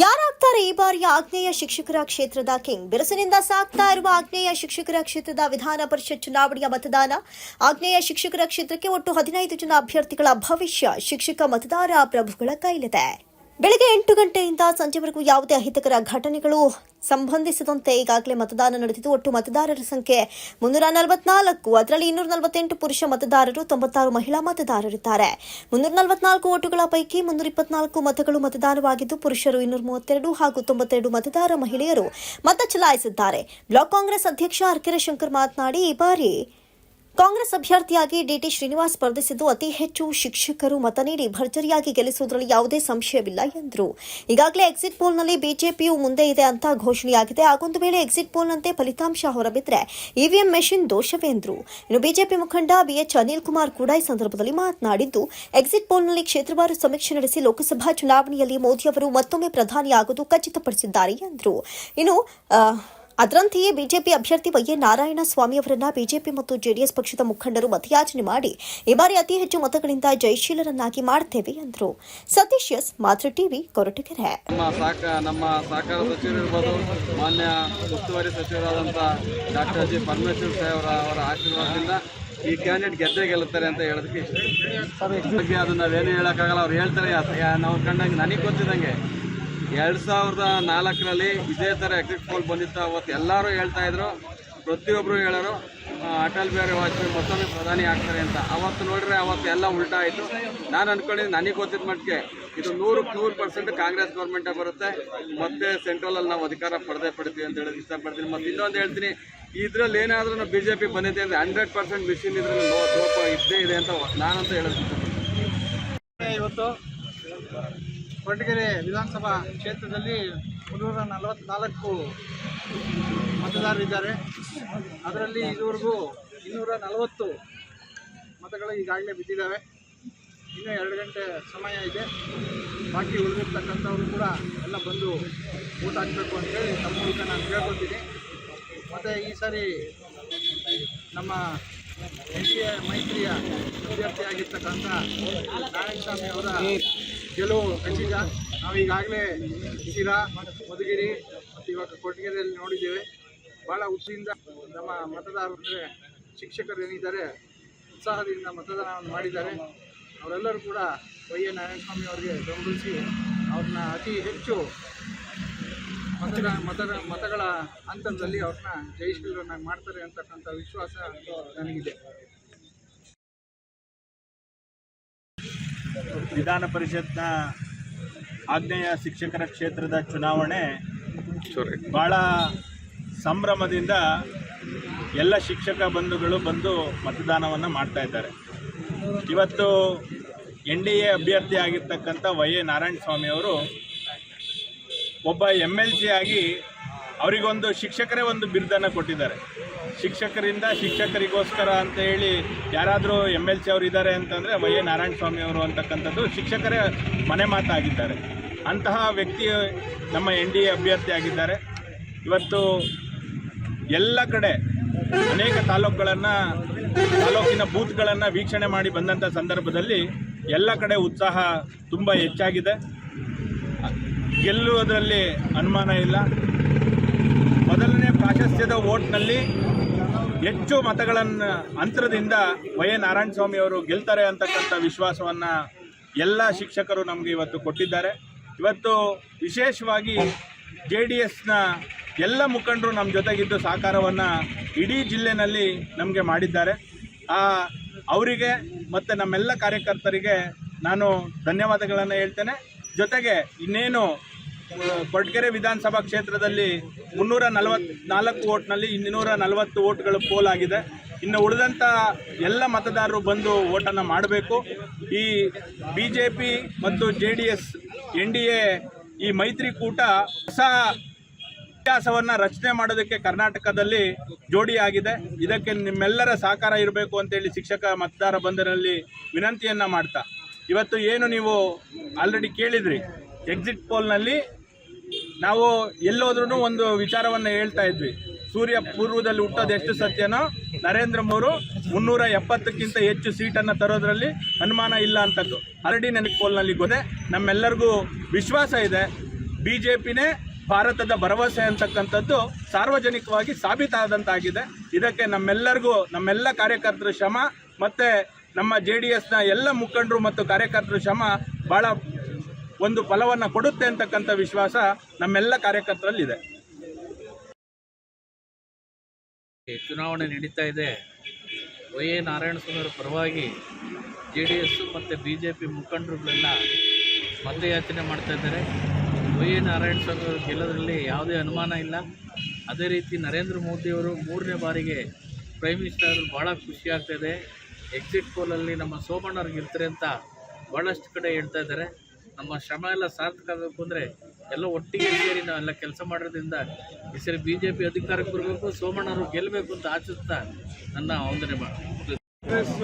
ಯಾರಾಗ್ತಾರೆ ಈ ಬಾರಿಯ ಆಗ್ನೇಯ ಶಿಕ್ಷಕರ ಕ್ಷೇತ್ರದ ಕಿಂಗ್? ಬಿರುಸಿನಿಂದ ಸಾಗ್ತಾ ಇರುವ ಆಗ್ನೇಯ ಶಿಕ್ಷಕರ ಕ್ಷೇತ್ರದ ವಿಧಾನ ಪರಿಷತ್ ಚುನಾವಣೆಯ ಮತದಾನ. ಆಗ್ನೇಯ ಶಿಕ್ಷಕರ ಕ್ಷೇತ್ರಕ್ಕೆ ಒಟ್ಟು ಹದಿನೈದು ಜನ ಅಭ್ಯರ್ಥಿಗಳ ಭವಿಷ್ಯ. ಶಿಕ್ಷಕ ಮತದಾರ ಪ್ರಭುಗಳ ಕೈಲಿದೆ. ಬೆಳಗ್ಗೆ ಎಂಟು ಗಂಟೆಯಿಂದ ಸಂಜೆವರೆಗೂ ಯಾವುದೇ ಅಹಿತಕರ ಘಟನೆಗಳು ಸಂಬಂಧಿಸಿದಂತೆ ಈಗಾಗಲೇ ಮತದಾನ ನಡೆದಿದ್ದು, ಒಟ್ಟು ಮತದಾರರ ಸಂಖ್ಯೆ ಮುನ್ನೂರ ನಲವತ್ನಾಲ್ಕು, ಅದರಲ್ಲಿ ಇನ್ನೂರ ನಲವತ್ತೆಂಟು ಪುರುಷ ಮತದಾರರು, ತೊಂಬತ್ತಾರು ಮಹಿಳಾ ಮತದಾರರಿದ್ದಾರೆ. ಮುನ್ನೂರ ನಲವತ್ನಾಲ್ಕು ಓಟುಗಳ ಪೈಕಿ ಮುನ್ನೂರ ಇಪ್ಪತ್ನಾಲ್ಕು ಮತಗಳು ಮತದಾನವಾಗಿದ್ದು ಪುರುಷರು ಇನ್ನೂರ ಮೂವತ್ತೆರಡು ಹಾಗೂ ತೊಂಬತ್ತೆರಡು ಮತದಾರ ಮಹಿಳೆಯರು ಮತ ಚಲಾಯಿಸಿದ್ದಾರೆ. ಬ್ಲಾಕ್ ಕಾಂಗ್ರೆಸ್ ಅಧ್ಯಕ್ಷ ಅರ್ಕೆರೆ ಶಂಕರ್ ಮಾತನಾಡಿ, ಈ ಬಾರಿ ಕಾಂಗ್ರೆಸ್ ಅಭ್ಯರ್ಥಿಯಾಗಿ ಡಿಟಿ ಶ್ರೀನಿವಾಸ್ ಸ್ಪರ್ಧಿಸಿದ್ದು ಅತಿ ಹೆಚ್ಚು ಶಿಕ್ಷಕರು ಮತ ನೀಡಿ ಭರ್ಜರಿಯಾಗಿ ಗೆಲ್ಲಿಸುವುದರಲ್ಲಿ ಯಾವುದೇ ಸಂಶಯವಿಲ್ಲ, ಎಂದರು. ಈಗಾಗಲೇ ಎಕ್ಸಿಟ್ ಪೋಲ್ನಲ್ಲಿ ಬಿಜೆಪಿಯು ಮುಂದೆ ಇದೆ ಅಂತ ಘೋಷಣೆಯಾಗಿದೆ. ಆಗೊಂದು ವೇಳೆ ಎಕ್ಸಿಟ್ ಪೋಲ್ನಂತೆ ಫಲಿತಾಂಶ ಹೊರಬಿದ್ದರೆ ಇವಿಎಂ ಮೆಷಿನ್ ದೋಷವೇ, ಎಂದರು. ಇನ್ನು ಬಿಜೆಪಿ ಮುಖಂಡ ಬಿಎಚ್ ಅನಿಲ್ ಕುಮಾರ್ ಕೂಡ ಈ ಸಂದರ್ಭದಲ್ಲಿ ಮಾತನಾಡಿದ್ದು ಎಕ್ಸಿಟ್ ಪೋಲ್ನಲ್ಲಿ ಕ್ಷೇತ್ರವಾರು ಸಮೀಕ್ಷೆ ನಡೆಸಿ ಲೋಕಸಭಾ ಚುನಾವಣೆಯಲ್ಲಿ ಮೋದಿ ಅವರು ಮತ್ತೊಮ್ಮೆ ಪ್ರಧಾನಿಯಾಗುವುದು ಖಚಿತಪಡಿಸಿದ್ದಾರೆ, ಎಂದರು. ಇನ್ನು ಅದರಂತೆಯೇ ಬಿಜೆಪಿ ಅಭ್ಯರ್ಥಿ ವೈಎ ನಾರಾಯಣ ಸ್ವಾಮಿ ಅವರನ್ನ ಬಿಜೆಪಿ ಮತ್ತು ಜೆಡಿಎಸ್ ಪಕ್ಷದ ಮುಖಂಡರು ಮತಯಾಚನೆ ಮಾಡಿ ಈ ಬಾರಿ ಅತಿ ಹೆಚ್ಚು ಮತಗಳಿಂದ ಜಯಶೀಲರನ್ನಾಗಿ ಮಾಡ್ತೇವೆ ಎಂದರು. Satish S Matru TV Koratagere. ನಮ್ಮ ಸಹಕಾರ ಸಚಿವರು ಇರ್ಬೋದು ಮಾನ್ಯ ಉಸ್ತುವಾರಿ ಸಚಿವರಾದಂಥ ಡಾಕ್ಟರ್ ಜಿ. ಪರಮೇಶ್ವರ್ ಸಾಹೇಬ್ರ ಅವರ ಆಶೀರ್ವಾದದಿಂದ ಈ ಕ್ಯಾಂಡಿಡೇಟ್ ಗೆದ್ದೇ ಗೆಲ್ಲುತ್ತಾರೆ ಅಂತ ಹೇಳೋದಕ್ಕೆ ಇಷ್ಟ ಬಗ್ಗೆ ಅದನ್ನ ನಾವೇನು ಹೇಳೋಕ್ಕಾಗಲ್ಲ ಅವ್ರು ಹೇಳ್ತಾರೆ ನಾವು ಕಂಡಂಗೆ ನನಗೆ ಗೊತ್ತಿದ್ದಂಗೆ ಎರಡು ಸಾವಿರದ ನಾಲ್ಕರಲ್ಲಿ ಇದೇ ಥರ ಎಕ್ಸಿಟ್ ಪೋಲ್ ಬಂದಿತ್ತು. ಅವತ್ತು ಎಲ್ಲರೂ ಹೇಳ್ತಾ ಇದ್ರು. ಪ್ರತಿಯೊಬ್ಬರು ಹೇಳೋರು ಅಟಲ್ ಬಿಹಾರಿ ವಾಜಪೇಯಿ ಮತ್ತೊಮ್ಮೆ ಪ್ರಧಾನಿ ಆಗ್ತಾರೆ ಅಂತ. ಅವತ್ತು ನೋಡಿದ್ರೆ ಅವತ್ತು ಎಲ್ಲ ಉಲ್ಟಾ ಆಯಿತು. ನಾನು ಅಂದ್ಕೊಂಡಿದ್ದು ನನಗೆ ಗೊತ್ತಿದ್ದ ಮಟ್ಟಿಗೆ ಇದು ನೂರಕ್ಕೆ ನೂರು ಪರ್ಸೆಂಟ್ ಕಾಂಗ್ರೆಸ್ ಗೌರ್ಮೆಂಟೇ ಬರುತ್ತೆ. ಮತ್ತೆ ಸೆಂಟ್ರಲಲ್ಲಿ ನಾವು ಅಧಿಕಾರ ಪಡೆದೇ ಪಡ್ತೀವಿ ಅಂತ ಹೇಳೋದು ಇಷ್ಟಪಡ್ತೀನಿ. ಮತ್ತು ಇನ್ನೊಂದು ಹೇಳ್ತೀನಿ, ಇದರಲ್ಲಿ ನಾವು ಬಿ ಜೆ ಪಿ ಬಂದಿದೆ ಅಂದರೆ ಹಂಡ್ರೆಡ್ ಪರ್ಸೆಂಟ್ ಮಿಷಿನ್ ಲೋಪ ಇದ್ದೇ ಇದೆ ಅಂತ ನಾನಂತ ಹೇಳೋದು ಇವತ್ತು ಕೊರಟಗೆರೆ ವಿಧಾನಸಭಾ ಕ್ಷೇತ್ರದಲ್ಲಿ ಮುನ್ನೂರ ನಲವತ್ನಾಲ್ಕು ಮತದಾರರಿದ್ದಾರೆ ಅದರಲ್ಲಿ ಇದುವರೆಗೂ ಇನ್ನೂರ ನಲವತ್ತು ಮತಗಳು ಈಗಾಗಲೇ ಬಿದ್ದಿದ್ದಾವೆ. ಇನ್ನೂ ಎರಡು ಗಂಟೆ ಸಮಯ ಇದೆ. ಬಾಕಿ ಉಳಿದಿರ್ತಕ್ಕಂಥವ್ರು ಕೂಡ ಎಲ್ಲ ಬಂದು ಊಟ ಹಾಕಬೇಕು ಅಂತೇಳಿ ತಮ್ಮ ಮೂಲಕ ನಾನು ಕೇಳ್ಕೊತೀನಿ ಮತ್ತು ಈ ಸಾರಿ ನಮ್ಮ ಎನ್ ಡಿ ಎ ಮೈತ್ರಿಯ ಅಭ್ಯರ್ಥಿಯಾಗಿರ್ತಕ್ಕಂಥ ನಾರಾಯಣಸ್ವಾಮಿ ಅವರ ಗೆಲುವು ಖಚಿತ ನಾವು ಈಗಾಗಲೇ ಶಿರಾ, ಮಧುಗಿರಿ ಮತ್ತು ಇವಾಗ ಕೊಟ್ಟಿಗೆರೆಯಲ್ಲಿ ನೋಡಿದ್ದೇವೆ. ಭಾಳ ಉತ್ಸಾಹದಿಂದ ನಮ್ಮ ಮತದಾರರು ಶಿಕ್ಷಕರು ಏನಿದ್ದಾರೆ, ಉತ್ಸಾಹದಿಂದ ಮತದಾನವನ್ನು ಮಾಡಿದ್ದಾರೆ. ಅವರೆಲ್ಲರೂ ಕೂಡ ವೈ ಎ ನಾರಾಯಣಸ್ವಾಮಿ ಅವರಿಗೆ ಬೆಂಬಲಿಸಿ ಅವ್ರನ್ನ ಅತಿ ಹೆಚ್ಚು ಮತಗಳ ಮತದ, ಮತಗಳ ಹಂತದಲ್ಲಿ ಅವ್ರನ್ನ ಜಯಶೀಲರನ್ನಾಗಿ ಮಾಡ್ತಾರೆ ಅಂತಕ್ಕಂಥ ವಿಶ್ವಾಸ ನನಗಿದೆ. ವಿಧಾನ ಪರಿಷತ್ನ ಆಗ್ನೇಯ ಶಿಕ್ಷಕರ ಕ್ಷೇತ್ರದ ಚುನಾವಣೆ ಭಾಳ ಸಂಭ್ರಮದಿಂದ ಎಲ್ಲ ಶಿಕ್ಷಕ ಬಂಧುಗಳು ಬಂದು ಮತದಾನವನ್ನು ಮಾಡ್ತಾ ಇದ್ದಾರೆ. ಇವತ್ತು ಎನ್ ಡಿ ಎ ಅಭ್ಯರ್ಥಿ ಆಗಿರ್ತಕ್ಕಂಥ ವೈ ಎ ನಾರಾಯಣ ಸ್ವಾಮಿ ಅವರು ಒಬ್ಬ ಎಂ ಎಲ್ ಸಿ ಆಗಿ ಅವರಿಗೊಂದು ಶಿಕ್ಷಕರೇ ಒಂದು ಬಿರುದನ್ನು ಕೊಟ್ಟಿದ್ದಾರೆ. ಶಿಕ್ಷಕರಿಂದ ಶಿಕ್ಷಕರಿಗೋಸ್ಕರ ಅಂತ ಹೇಳಿ ಯಾರಾದರೂ ಎಂ ಎಲ್ ಸಿ ಅವರು ಇದ್ದಾರೆ ಅಂತಂದರೆ ವೈ ಎ ನಾರಾಯಣ ಸ್ವಾಮಿ ಅವರು ಅಂತಕ್ಕಂಥದ್ದು ಶಿಕ್ಷಕರೇ ಮನೆ ಮಾತಾಗಿದ್ದಾರೆ. ಅಂತಹ ವ್ಯಕ್ತಿ ನಮ್ಮ ಎನ್ ಡಿ ಎ ಅಭ್ಯರ್ಥಿ ಆಗಿದ್ದಾರೆ. ಇವತ್ತು ಎಲ್ಲ ಕಡೆ ಅನೇಕ ತಾಲೂಕುಗಳನ್ನು, ತಾಲೂಕಿನ ಬೂತ್ಗಳನ್ನು ವೀಕ್ಷಣೆ ಮಾಡಿ ಬಂದಂಥ ಸಂದರ್ಭದಲ್ಲಿ ಎಲ್ಲ ಕಡೆ ಉತ್ಸಾಹ ತುಂಬ ಹೆಚ್ಚಾಗಿದೆ. ಗೆಲ್ಲುವುದರಲ್ಲಿ ಅನುಮಾನ ಇಲ್ಲ. ಪ್ರಾಶಸ್ತ್ಯದ ಓಟ್ನಲ್ಲಿ ಹೆಚ್ಚು ಮತಗಳನ್ನು ಅಂತರದಿಂದ ವೈ ಎ ನಾರಾಯಣ ಸ್ವಾಮಿ ಅವರು ಗೆಲ್ತಾರೆ ಅಂತಕ್ಕಂಥ ವಿಶ್ವಾಸವನ್ನು ಎಲ್ಲ ಶಿಕ್ಷಕರು ನಮಗೆ ಇವತ್ತು ಕೊಟ್ಟಿದ್ದಾರೆ. ಇವತ್ತು ವಿಶೇಷವಾಗಿ ಜೆ ಡಿ ಎಸ್ನ ಎಲ್ಲ ಮುಖಂಡರು ನಮ್ಮ ಜೊತೆಗಿದ್ದು ಸಹಕಾರವನ್ನು ಇಡೀ ಜಿಲ್ಲೆನಲ್ಲಿ ನಮಗೆ ಮಾಡಿದ್ದಾರೆ. ಆ ಅವರಿಗೆ ಮತ್ತು ನಮ್ಮೆಲ್ಲ ಕಾರ್ಯಕರ್ತರಿಗೆ ನಾನು ಧನ್ಯವಾದಗಳನ್ನು ಹೇಳ್ತೇನೆ. ಜೊತೆಗೆ ಇನ್ನೇನು ಆ, ಕೊರಟಗೆರೆ ವಿಧಾನಸಭಾ ಕ್ಷೇತ್ರದಲ್ಲಿ ಮುನ್ನೂರ ನಲವತ್ನಾಲ್ಕು ಓಟ್ನಲ್ಲಿ ಇನ್ನೂರ ನಲವತ್ತು ಓಟ್ಗಳು ಪೋಲ್ ಆಗಿದೆ. ಇನ್ನು ಉಳಿದಂಥ ಎಲ್ಲ ಮತದಾರರು ಬಂದು ಓಟನ್ನು ಮಾಡಬೇಕು. ಈ ಬಿ ಜೆ ಪಿ ಮತ್ತು J D S N D A ಈ ಮೈತ್ರಿಕೂಟ ಹೊಸ ಇತಿಹಾಸವನ್ನು ರಚನೆ ಮಾಡೋದಕ್ಕೆ ಕರ್ನಾಟಕದಲ್ಲಿ ಜೋಡಿಯಾಗಿದೆ. ಇದಕ್ಕೆ ನಿಮ್ಮೆಲ್ಲರ ಸಹಕಾರ ಇರಬೇಕು ಅಂತೇಳಿ ಶಿಕ್ಷಕ ಮತದಾರ ಬಂಧನಲ್ಲಿ ವಿನಂತಿಯನ್ನು ಮಾಡ್ತಾ. ಇವತ್ತು ಏನು ನೀವು ಆಲ್ರೆಡಿ ಕೇಳಿದ್ರಿ. ಎಕ್ಸಿಟ್ ಪೋಲ್ನಲ್ಲಿ ನಾವು ಎಲ್ಲೋದ್ರೂ ಒಂದು ವಿಚಾರವನ್ನು ಹೇಳ್ತಾ ಇದ್ವಿ. ಸೂರ್ಯ ಪೂರ್ವದಲ್ಲಿ ಹುಟ್ಟೋದು ಎಷ್ಟು ಸತ್ಯನೋ, ನರೇಂದ್ರ ಮೋರು ಮುನ್ನೂರ ಎಪ್ಪತ್ತಕ್ಕಿಂತ ಹೆಚ್ಚು ಸೀಟನ್ನು ತರೋದ್ರಲ್ಲಿ ಅನುಮಾನ ಇಲ್ಲ ಅಂತದ್ದು. ಹರಡಿ ನನಗೆ ಪೋಲ್ನಲ್ಲಿ ಗೊತ್ತೆ ನಮ್ಮೆಲ್ಲರಿಗೂ ವಿಶ್ವಾಸ ಇದೆ. ಬಿ ಜೆ ಪಿನೇ ಭಾರತದ ಭರವಸೆ ಅಂತಕ್ಕಂಥದ್ದು ಸಾರ್ವಜನಿಕವಾಗಿ ಸಾಬೀತಾದಂತಾಗಿದೆ. ಇದಕ್ಕೆ ನಮ್ಮೆಲ್ಲರಿಗೂ, ನಮ್ಮೆಲ್ಲ ಕಾರ್ಯಕರ್ತರ ಶ್ರಮ, ಮತ್ತು ನಮ್ಮ ಜೆ ಡಿ ಎಸ್ನ ಎಲ್ಲ ಮುಖಂಡರು ಮತ್ತು ಕಾರ್ಯಕರ್ತರ ಶ್ರಮ ಭಾಳ ಒಂದು ಫಲವನ್ನು ಕೊಡುತ್ತೆ ಅಂತಕ್ಕಂಥ ವಿಶ್ವಾಸ ನಮ್ಮೆಲ್ಲ ಕಾರ್ಯಕರ್ತರಲ್ಲಿದೆ. ಚುನಾವಣೆ ನಡೀತಾ ಇದೆ. ವೈ ಎ ನಾರಾಯಣಸ್ವಾಮಿ ಪರವಾಗಿ ಜೆ ಡಿ ಎಸ್ ಮತ್ತು ಬಿ ಜೆ ಪಿ ಮುಖಂಡರುಗಳೆಲ್ಲ ಮತಯಾಚನೆ ಮಾಡ್ತಾ ಇದ್ದಾರೆ. ವೈ ಎ ನಾರಾಯಣಸ್ವಾಮಿ ಅವರು ಗೆಲ್ಲೋದ್ರಲ್ಲಿ ಯಾವುದೇ ಅನುಮಾನ ಇಲ್ಲ. ಅದೇ ರೀತಿ ನರೇಂದ್ರ ಮೋದಿಯವರು ಮೂರನೇ ಬಾರಿಗೆ ಪ್ರೈಮ್ ಮಿನಿಸ್ಟರ್ ಆದರೂ ಭಾಳ ಖುಷಿ ಇದೆ. ಎಕ್ಸಿಟ್ ಪೋಲಲ್ಲಿ ನಮ್ಮ ಸೋಮಣ್ಣವ್ರಿಗೆ ಇರ್ತಾರೆ ಅಂತ ಭಾಳಷ್ಟು ಕಡೆ ಹೇಳ್ತಾ ಇದ್ದಾರೆ. ನಮ್ಮ ಶ್ರಮ ಎಲ್ಲ ಸಾರ್ಥಕ ಆಗಬೇಕು ಅಂದರೆ ಎಲ್ಲ ಒಟ್ಟಿಗೆ ಸೇರಿ ನಾವೆಲ್ಲ ಕೆಲಸ ಮಾಡೋದ್ರಿಂದ ಈ ಸರಿ ಬಿ ಜೆ ಪಿ ಅಧಿಕಾರಕ್ಕೆ ಬರಬೇಕು, ಸೋಮಣ್ಣವರು ಗೆಲ್ಲಬೇಕು ಅಂತ ಆಚಿಸುತ್ತಾ ನನ್ನ ವಂದನೆ ಮಾಡಿ ಕಾಂಗ್ರೆಸ್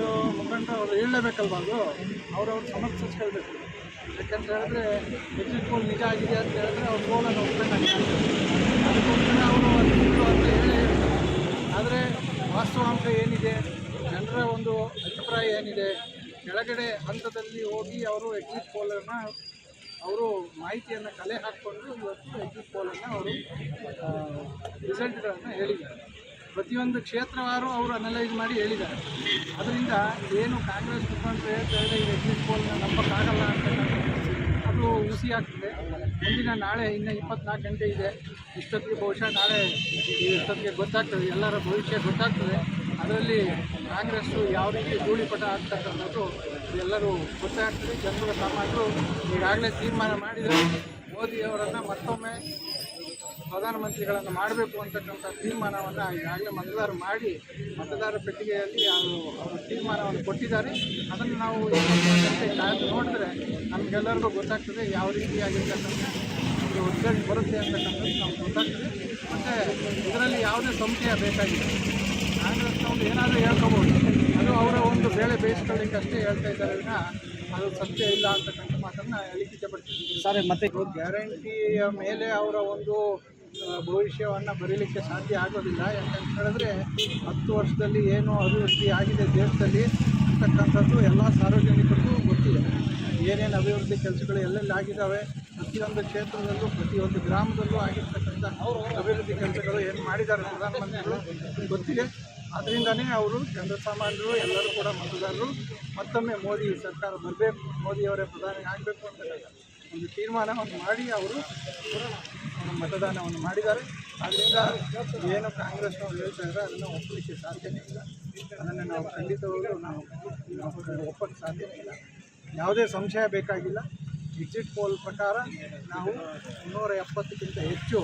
ಅವರು ಹೇಳಲೇಬೇಕಲ್ವ ಅದು? ಅವ್ರವ್ರು ಸಮರ್ಥಿಸ್ಕೊಳ್ಬೇಕು ಯಾಕಂತ ಹೇಳಿದ್ರೆ ಎಕ್ಸಿಟ್ ಪೋಲ್ ನಿಜ ಆಗಿದೆ ಅಂತ ಹೇಳಿದ್ರೆ ಅವ್ರು ಪೋಲನ್ನು ಅದಕ್ಕೋಸ್ಕರ ಅವರು ಅಂತ ಹೇಳೇ ಆದರೆ ವಾಸ್ತವಾಂಶ ಏನಿದೆ? ಜನರ ಒಂದು ಅಭಿಪ್ರಾಯ ಏನಿದೆ? ಕೆಳಗಡೆ ಹಂತದಲ್ಲಿ ಹೋಗಿ ಅವರು ಎಕ್ಸಿಟ್ ಪೋಲನ್ನು ಅವರು ಮಾಹಿತಿಯನ್ನು ಕಲೆ ಹಾಕ್ಕೊಂಡು ಇವತ್ತು ಎಕ್ಸಿಟ್ ಪೋಲನ್ನು ಅವರು ರಿಸಲ್ಟ್ಗಳನ್ನು ಹೇಳಿದ್ದಾರೆ. ಪ್ರತಿಯೊಂದು ಕ್ಷೇತ್ರವಾರು ಅವರು ಅನಲೈಸ್ ಮಾಡಿ ಹೇಳಿದ್ದಾರೆ. ಅದರಿಂದ ಏನು ಕಾಂಗ್ರೆಸ್ ಮುಖಂಡರು ಹೇಳ್ತಾ ಇದ್ದಾರೆ, ಈ ಎಕ್ಸಿಟ್ ಪೋಲ್ನ ನಂಬಕ್ಕಾಗಲ್ಲ ಅಂತ ಅದು ಹುಸಿ ಆಗ್ತದೆ. ಮುಂದಿನ ನಾಳೆ ಇನ್ನು ಇಪ್ಪತ್ನಾಲ್ಕು ಗಂಟೆ ಇದೆ. ಇಷ್ಟೊತ್ತಿಗೆ ಬಹುಶಃ ನಾಳೆ ಇಷ್ಟೊತ್ತಿಗೆ ಗೊತ್ತಾಗ್ತದೆ. ಎಲ್ಲರ ಭವಿಷ್ಯ ಗೊತ್ತಾಗ್ತದೆ. ಅದರಲ್ಲಿ ಕಾಂಗ್ರೆಸ್ಸು ಯಾವ ರೀತಿ ಧೂಳಿಪಟ ಆಗ್ತಕ್ಕಂಥದ್ದು ಎಲ್ಲರೂ ಗೊತ್ತಾಗ್ತದೆ. ಜನರ ಸಾಮಾನ್ಯರು ಈಗಾಗಲೇ ತೀರ್ಮಾನ ಮಾಡಿದರೆ ಮೋದಿಯವರನ್ನು ಮತ್ತೊಮ್ಮೆ ಪ್ರಧಾನಮಂತ್ರಿಗಳನ್ನು ಮಾಡಬೇಕು ಅಂತಕ್ಕಂಥ ತೀರ್ಮಾನವನ್ನು ಈಗಾಗಲೇ ಮತದಾರರು ಮಾಡಿ ಮತದಾರ ಪೆಟ್ಟಿಗೆಯಲ್ಲಿ ಅವರು ಅವರು ತೀರ್ಮಾನವನ್ನು ಕೊಟ್ಟಿದ್ದಾರೆ. ಅದನ್ನು ನಾವು ಕಾಯ್ದು ನೋಡಿದ್ರೆ ನಮಗೆಲ್ಲರಿಗೂ ಗೊತ್ತಾಗ್ತದೆ ಯಾವ ರೀತಿಯಾಗಿರ್ತಕ್ಕಂಥ ಒಂದು ಬರುತ್ತೆ ಅಂತಕ್ಕಂಥದ್ದು ನಮ್ಗೆ ಗೊತ್ತಾಗ್ತದೆ. ಮತ್ತು ಇದರಲ್ಲಿ ಯಾವುದೇ ಸಂಶಯ ಬೇಕಾಗಿಲ್ಲ. ಕಾಂಗ್ರೆಸ್ನವ್ರು ಏನಾದರೂ ಹೇಳ್ಕೋಬೋದು. ಅದು ಅವರ ಒಂದು ಬೇಳೆ ಬೇಯಿಸ್ಕೊಳ್ಳಿಕ್ಕೆ ಅಷ್ಟೇ ಹೇಳ್ತಾ ಇದ್ದಾರೆ ಅದು ಸತ್ಯ ಇಲ್ಲ ಅಂತಕ್ಕಂಥ ಮಾತನ್ನು ಹೇಳಿಕೆ ಇಷ್ಟಪಡ್ತೀನಿ ಸರ್ ಮತ್ತೆ? ಗ್ಯಾರಂಟಿಯ ಮೇಲೆ ಅವರ ಒಂದು ಭವಿಷ್ಯವನ್ನು ಬರೀಲಿಕ್ಕೆ ಸಾಧ್ಯ ಆಗೋದಿಲ್ಲ. ಯಾಕಂತ ಹೇಳಿದ್ರೆ ಹತ್ತು ವರ್ಷದಲ್ಲಿ ಏನು ಅಭಿವೃದ್ಧಿ ಆಗಿದೆ ದೇಶದಲ್ಲಿ ಅಂತಕ್ಕಂಥದ್ದು ಎಲ್ಲ ಸಾರ್ವಜನಿಕರಿಗೂ ಗೊತ್ತಿದೆ. ಏನೇನು ಅಭಿವೃದ್ಧಿ ಕೆಲಸಗಳು ಎಲ್ಲೆಲ್ಲಿ ಆಗಿದ್ದಾವೆ ಪ್ರತಿಯೊಂದು ಕ್ಷೇತ್ರದಲ್ಲೂ, ಪ್ರತಿಯೊಂದು ಗ್ರಾಮದಲ್ಲೂ ಆಗಿರ್ತಕ್ಕಂಥ ಅಭಿವೃದ್ಧಿ ಕೆಲಸಗಳು ಏನು ಮಾಡಿದ್ದಾರೆ ಪ್ರಧಾನಮಂತ್ರಿಗಳು ಗೊತ್ತಿದೆ. ಅದರಿಂದನೇ ಅವರು ಜನಸಾಮಾನ್ಯರು ಎಲ್ಲರೂ ಕೂಡ ಮತದಾರರು, ಮತ್ತೊಮ್ಮೆ ಮೋದಿ ಸರ್ಕಾರ ಬರಬೇಕು, ಮೋದಿಯವರೇ ಪ್ರಧಾನಿ ಆಗಬೇಕು ಅಂತ ಒಂದು ತೀರ್ಮಾನವನ್ನು ಮಾಡಿ ಅವರು ಮತದಾನವನ್ನು ಮಾಡಿದ್ದಾರೆ. ಆದ್ದರಿಂದ ಏನು ಕಾಂಗ್ರೆಸ್ನವ್ರು ಹೇಳ್ತಾ ಇದ್ದಾರೆ ಅದನ್ನು ಒಪ್ಪಲಿಕ್ಕೆ ಸಾಧ್ಯನೇ ಇಲ್ಲ. ಅದನ್ನು ನಾವು ಖಂಡಿತವಾಗಲೂ ನಾವು ನಾವು ಒಪ್ಪಕ್ಕೆ ಸಾಧ್ಯನೇ ಇಲ್ಲ. ಯಾವುದೇ ಸಂಶಯ ಬೇಕಾಗಿಲ್ಲ. ಎಕ್ಸಿಟ್ ಪೋಲ್ ಪ್ರಕಾರ ನಾವು ಮುನ್ನೂರ ಎಪ್ಪತ್ತಕ್ಕಿಂತ ಹೆಚ್ಚು